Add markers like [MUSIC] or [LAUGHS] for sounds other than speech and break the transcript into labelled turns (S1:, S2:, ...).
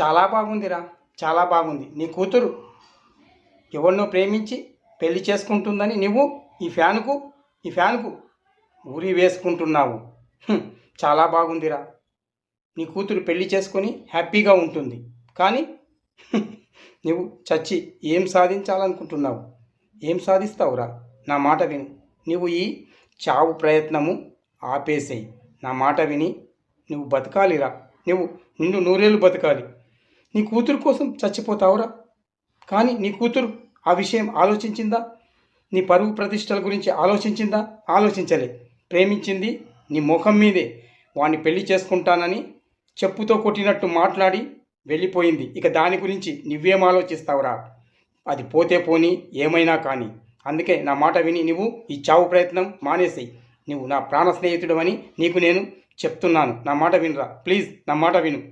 S1: చాలా బాగుందిరా చాలా బాగుంది. నీ కూతురు ఎవరినో ప్రేమించి పెళ్ళి చేసుకుంటుందని నువ్వు ఈ ఫ్యాన్కు ఈ ఫ్యాన్కు ఊరి వేసుకుంటున్నావు. చాలా బాగుందిరా. నీ కూతురు పెళ్ళి చేసుకొని హ్యాపీగా ఉంటుంది. కానీ [LAUGHS] నువ్వు చచ్చి ఏం సాధించాలనుకుంటున్నావు? ఏం సాధిస్తావురా? నా మాట విను. నువ్వు ఈ చావు ప్రయత్నము ఆపేసేయి. నా మాట విని నువ్వు బతకాలిరా. నువ్వు నిన్ను నూరేళ్ళు బతకాలి. నీ కూతురు కోసం చచ్చిపోతావురా? కానీ నీ కూతురు ఆ విషయం ఆలోచించిందా? నీ పరువు ప్రతిష్టల గురించి ఆలోచించిందా? ఆలోచించలే. ప్రేమించింది నీ ముఖం మీదే. వాణ్ణి పెళ్ళి చేసుకుంటానని చెప్పుతో కొట్టినట్టు మాట్లాడి వెళ్ళిపోయింది. ఇక దాని గురించి నువ్వేం ఆలోచిస్తావురా? అది పోతే పోని ఏమైనా కానీ. అందుకే నా మాట విని నువ్వు ఈ చావు ప్రయత్నం మానేసేయి. నువ్వు నా ప్రాణ స్నేహితుడు అని నీకు నేను చెప్తున్నాను. నా మాట వినురా. ప్లీజ్ నా మాట విను.